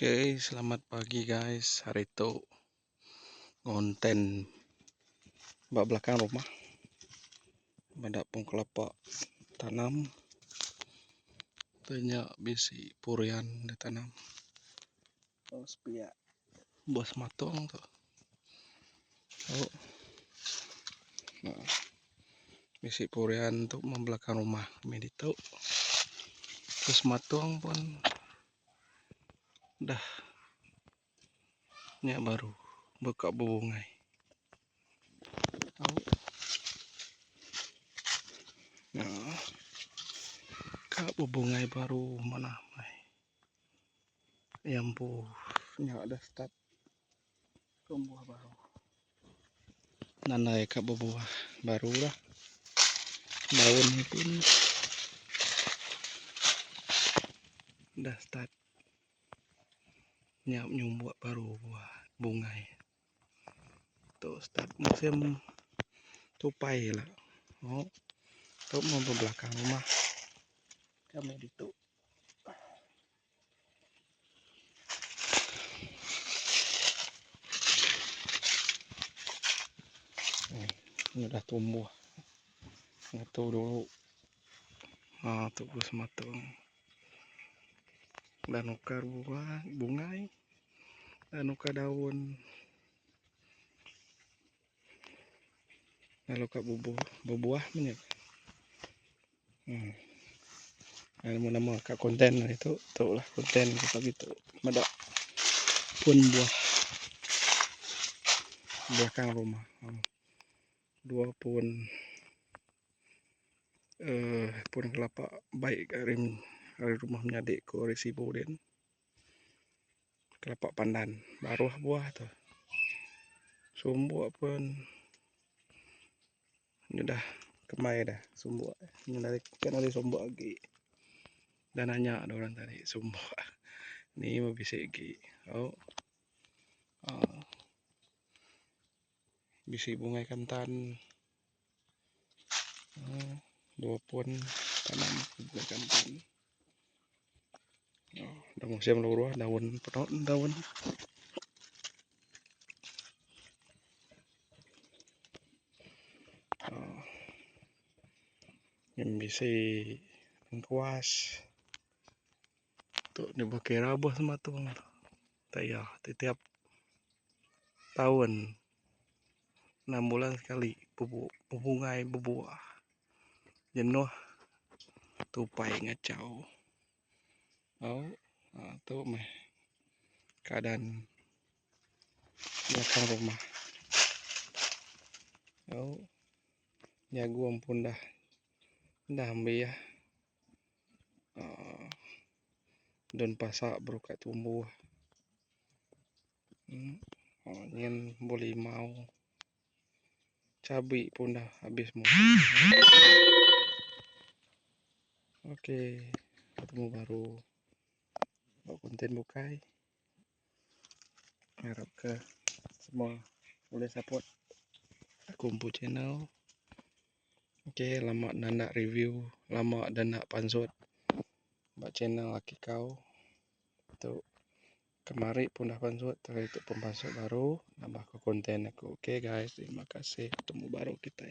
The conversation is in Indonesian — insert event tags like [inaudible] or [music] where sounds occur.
Oke, selamat pagi guys. Hari itu konten bak belakang rumah. Ada pun kelapa tanam. Banyak bisi purian ditanam. Terus pia bos matong tuh. Oh. Nah, bisi purian untuk membelakang rumah. Medito. Terus matong pun dah. Nyak baru buka bungai tahu? Nah kak bungai baru mana mai yang nyak ada start. Tumbuh baru. Nanda ya kak buah baru lah. Daun pun. Udah start nyumbuak baru buah bunga tuh start musim tupai lah. Oh tuh mau ke belakang rumah. Kami itu ini udah tumbuh. Ngetu dulu. Ah tuh gus matang dan ukar buah bunga dan ukar daun lalu kak bubuh bubuah banyak hmm. mau nama kak konten itu tuh lah konten kita gitu. Ada pun buah. Belakang rumah. Hmm. dua pun eh pun kelapa baik dari dari rumah menyadik ke resibo den kelapa pandan baru buah tuh sumbu pun ini dah kemai dah sumbu ini dari kan ada sumbu lagi. Dan hanya ada orang tadi sumbu ini [laughs] mau bisa lagi. Oh. Uh, bisa bunga kantan. Uh, dua pun tanam bunga kantan Oh, udah musim luruh daun petot daun. Oh. yang bisa kuas tuh dipakai rabah sama tuh. Ya setiap tahun. Enam bulan sekali bubu bubungai bubuah jenuh tupai ngacau. Oh nah, tuh meh. Keadaan belakang rumah. Oh gua ampun dah. Dah ambil ya. Uh, dan pasak berukat tumbuh hmm. oh, boleh mau. Cabai pun dah habis musim oke okay. ketemu baru konten bukai harap ke semua boleh support kumpul channel. Okay, lama dan nak review lama dan nak pansut buat channel laki kau. Untuk kemari pun dah pansut terus itu pembansut baru nambah ke konten aku. Okay, guys terima kasih. Ketemu baru kita